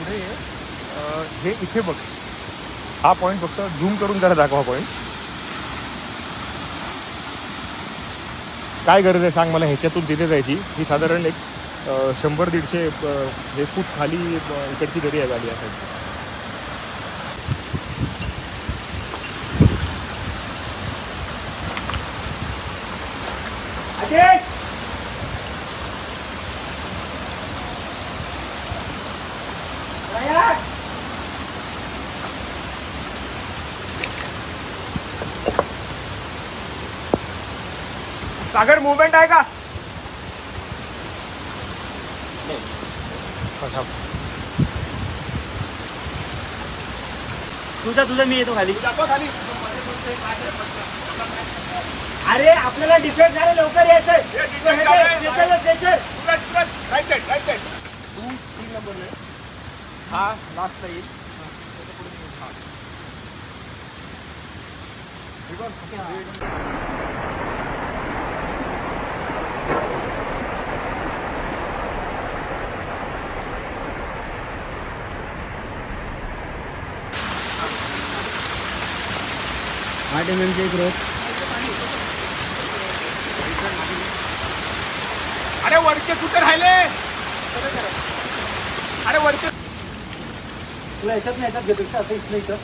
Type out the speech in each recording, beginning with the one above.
पुढे हे इथे बघ. हा पॉईंट फक्त झूम करून जरा दाखवा पॉईंट काय गरज आहे सांग मला ह्याच्यातून तिथे जायची? ही साधारण एक शंभर दीडशे हे फूट खाली इकडची दरी आहे झाली असायची Okay. सागर मुवमेंट आहे का. तुझा तुझा मी येतो खाली. खाली. अरे आपल्याला डिफेक्ट झालं लवकर साईड तू तीन नंबर हा लास्टला येईल. आठ एम एमचे एक रोप अरे वरचे कुठे राहिले? अरे वरचे तुला याच्यात नाही याच्यात घेतो असं इथं.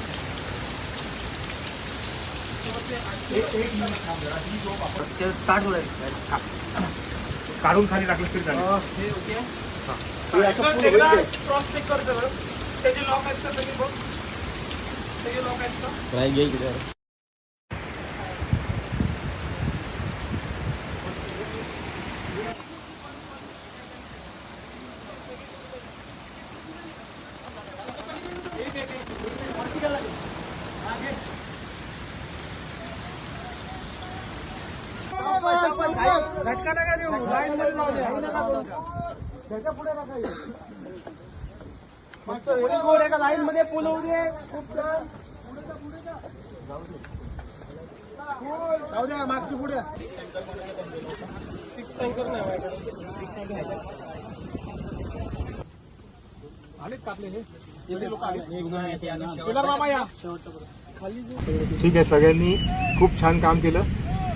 ते स्टार्ट होईल काढून खाली टाकलं तरी चालेल. हे असं पूर्ण होईल ते. क्रॉस चेक कर जरा त्याचे लॉक आहेत का सगळे बघ. त्याचे लॉक आहेत का? झटका नका देऊ लाईन मध्ये जाऊ द्या. मस्त एका लाईन मध्ये पूल होऊ दे खूप छान जाऊ द्या मागची पुढे आलेत का आपले हे मामा या ठीक आहे सगळ्यांनी खूप छान काम केलं